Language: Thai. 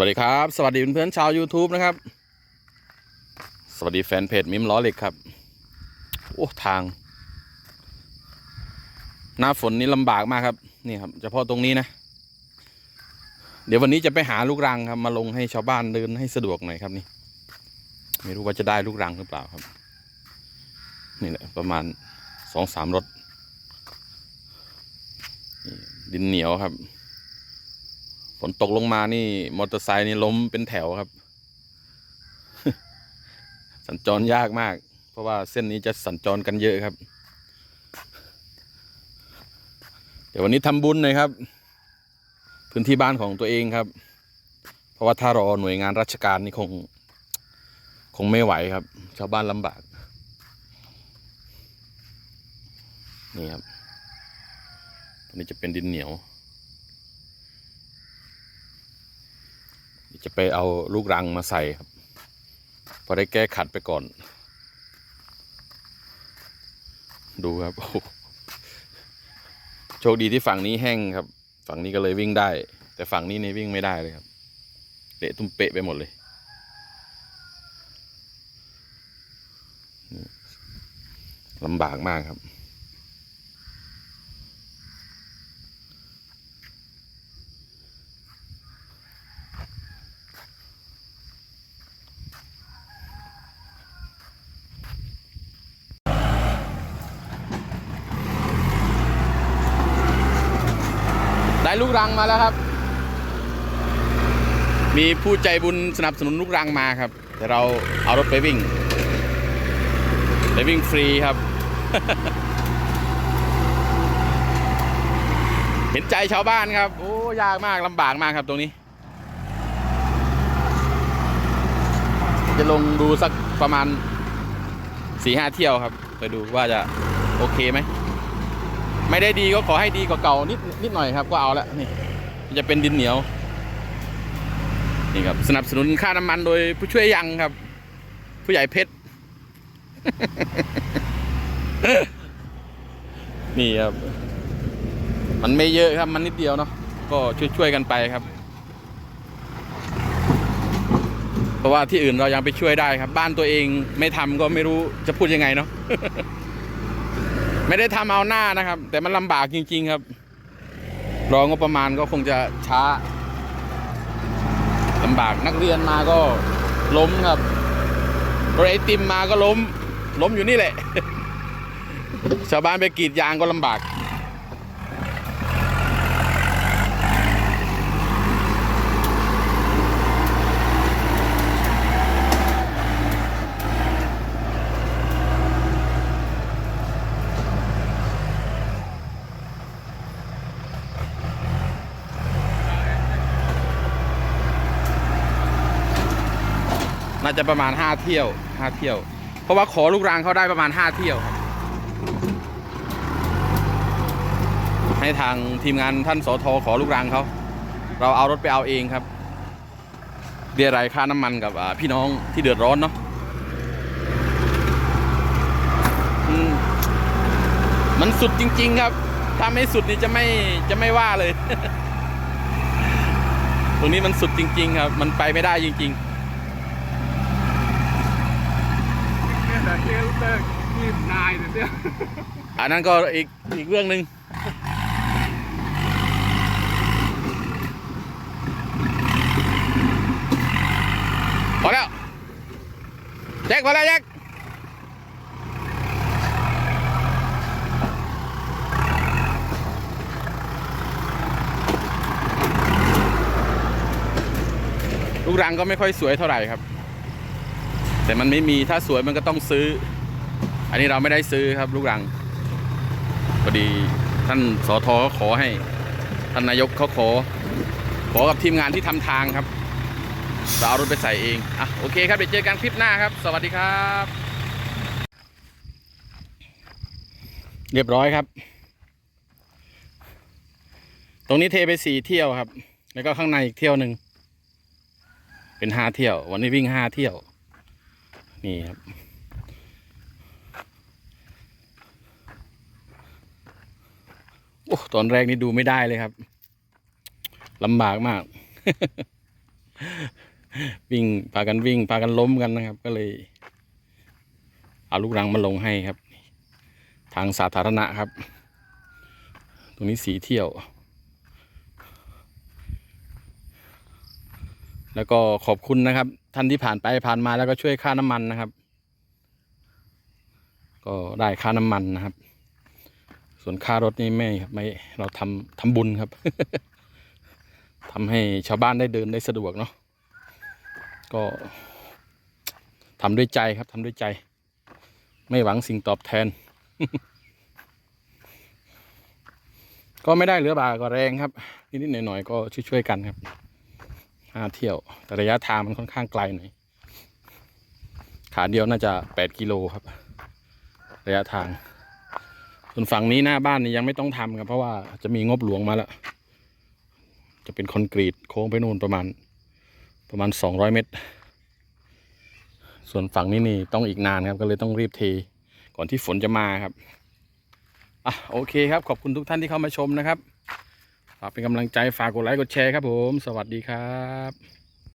วัสดีครับ สวัสดีเพื่อนๆชาว YouTube นะครับ สวัสดีแฟนเพจมิมล้อเหล็กครับ โอ้ทาง หน้าฝนนี่ลำบากมากครับ นี่ครับเฉพาะตรงนี้นะ เดี๋ยววันนี้จะไปหาลูกรังครับ มาลงให้ชาวบ้านเดินให้สะดวกหน่อยครับนี่ ไม่รู้ว่าจะได้ลูกรังหรือเปล่าครับ นี่แหละประมาณสองสามรถดินเหนียวครับ ฝนตกลงมานี่ มอเตอร์ไซค์นี่ล้มเป็นแถวครับ สัญจรยากมาก เพราะว่าเส้นนี้จะสัญจรกันเยอะครับ เดี๋ยววันนี้ทำบุญหน่อยครับ พื้นที่บ้านของตัวเองครับ เพราะว่าถ้ารอหน่วยงานราชการนี่คง คงไม่ไหวครับ ชาวบ้านลำบาก นี่ครับตรงนี้จะเป็นดินเหนียว จะไปเอาลูกรังมาใส่ครับพอได้แก้ขัดไปก่อน ดูครับโโชคดีที่ฝั่งนี้แห้งครับ ฝั่งนี้ก็เลยวิ่งได้ แต่ฝั่งนี้นี่วิ่งไม่ได้เลยครับเละตุ้มเปะไปหมดเลยลำบากมากครับ ลูกรังมาแล้วครับ มีผู้ใจบุญสนับสนุนลูกรังมาครับแต่เราเอารถไปวิ่ง ไปวิ่งฟรีครับ เห็นใจชาวบ้านครับ โอ้ยากมากลำบากมากครับตรงนี้ จะลงดูสักประมาณสี่ห้าเที่ยวครับ ไปดูว่าจะโอเคไหม ไม่ได้ดีก็ขอให้ดีกว่าเก่านิดนิดหน่อยครับก็เอาละนี่จะเป็นดินเหนียวนี่ครับสนับสนุนค่าน้ำมันโดยผู้ช่วยยังครับ ผู้ใหญ่เพชรนี่ครับ มันไม่เยอะครับมันนิดเดียวเนาะก็ช่วยๆกันไปครับ เพราะว่าที่อื่นเรายังไปช่วยได้ครับ บ้านตัวเองไม่ทำก็ไม่รู้จะพูดยังไงเนาะ ไม่ได้ทำเอาหน้านะครับ แต่มันลำบากจริง ๆครับ รองบประมาณก็คงจะช้าลำบากนักเรียนมาก็ล้มครับรถไอติมมาก็ล้ม ล้มอยู่นี่แหละชาวบ้านไปกรีดยางก็ลำบาก น่าจะประมาณห้าเที่ยวห้าเที่ยว เพราะว่าขอลูกรางเขาได้ประมาณห้าเที่ยวครับให้ทางทีมงานท่านสอทอขอลูกรางเขาเราเอารถไปเอาเองครับเรียรายค่าน้ำมันกับพี่น้องที่เดือดร้อนเนาะมันสุดจริง ๆ ครับ ถ้าไม่สุดนี่จะไม่จะไม่ว่าเลย ตรงนี้มันสุดจริง ๆ ครับ มันไปไม่ได้จริง ๆ เนี่ย แต่เที่ยวเลิกรีบนายเที่ยอันนั้นก็อีกอีกเรื่องหนึ่งพอแล้วแจ็คพอแล้วแจ็คลูกรังก็ไม่ค่อยสวยเท่าไหร่ครับ แต่มันไม่มีถ้าสวยมันก็ต้องซื้อ อันนี้เราไม่ได้ซื้อครับลูกรังพอดีท่านสอทอขอให้ ท่านนายกเขาขอ ขอกับทีมงานที่ทำทางครับเราเอารถไปใส่เองอะโอเคครับเดี๋ยวเจอกันคลิปหน้าครับ สวัสดีครับ เรียบร้อยครับ ตรงนี้เทไปสี่เที่ยวครับ แล้วก็ข้างในอีกเที่ยวหนึ่งเป็นห้าเที่ยว วันนี้วิ่งห้าเที่ยว นี่ครับ โอ้ตอนแรกนี่ดูไม่ได้เลยครับลำบากมาก วิ่งพากันวิ่งพากันล้มกันนะครับ ก็เลย เอาลูกรังมาลงให้ครับ ทางสาธารณะครับ ตรงนี้สีเที่ยว แล้วก็ขอบคุณนะครับ ท่านที่ผ่านไปผ่านมาแล้วก็ช่วยค่าน้ำมันนะครับ ก็ได้ค่าน้ำมันนะครับ ส่วนค่ารถนี่ไม่ครับไม่เราทำทำบุญครับทำให้ชาวบ้านได้เดินได้สะดวกเนาะก็ทำด้วยใจครับทำด้วยใจ ไม่หวังสิ่งตอบแทน ก็ไม่ได้เหลือบาก็แรงครับนิดๆหน่อยๆก็ช่วยๆกันครับ ห้าเที่ยว แต่ระยะทางมันค่อนข้างไกลหน่อย ขาเดียวน่าจะแปดกิโลครับ ระยะทาง ส่วนฝั่งนี้หน้าบ้านนี่ยังไม่ต้องทำครับเพราะว่าจะมีงบหลวงมาแล้ว จะเป็นคอนกรีตโค้งไปนู่นประมาณ ประมาณสองร้อยเมตร ส่วนฝั่งนี้นี่ต้องอีกนานครับ ก็เลยต้องรีบเท ก่อนที่ฝนจะมาครับอะโอเคครับขอบคุณทุกท่านที่เข้ามาชมนะครับากเป็นกำลังใจฝากกดไลค์กดแชร์ครับผม สวัสดีครับ